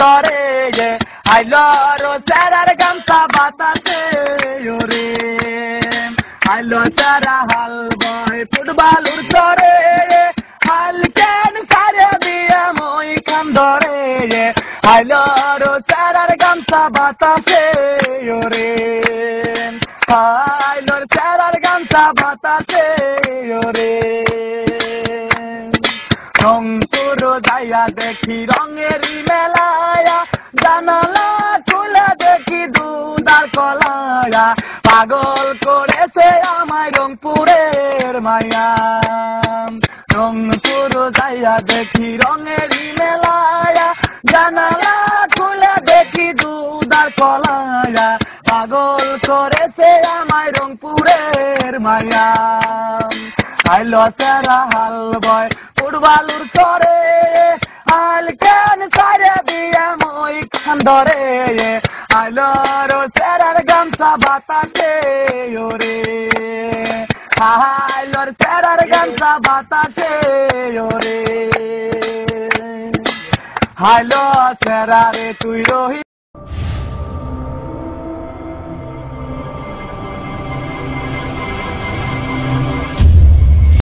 ধরে আইলো রো চারার গামছা বাতাসে, ওরে। আইলো চারা হাল বয় ফুটবল উড়ে হাল কেন সারে দিয়ে মই খান ধরে আইলো রো চারার গামছা বাতাসে, ওরে। আইলো চারার গামছা বাতাসে, ওরে। রংপুর যাইয়া দেখি রঙের মেলায়া কলায়া পাগল করেছে আমায় রংপুরের মায়া। রংপুর যাইয়া দেখি রঙের মেলায়া, জানালা খুলে দেখি দুদার কলায়া পাগল করেছে আমায় রংপুরের মায়া। আইলো সারা হাল বয় ফুটবলুর করে আল কেন সারে দিয়ে মই খান ধরে? আইলো সেরার গামছা বাতাসে ওরে। আইলোর সেরার গামছা বাতাসে ওরে। হাইলো সেরারে তুই রহি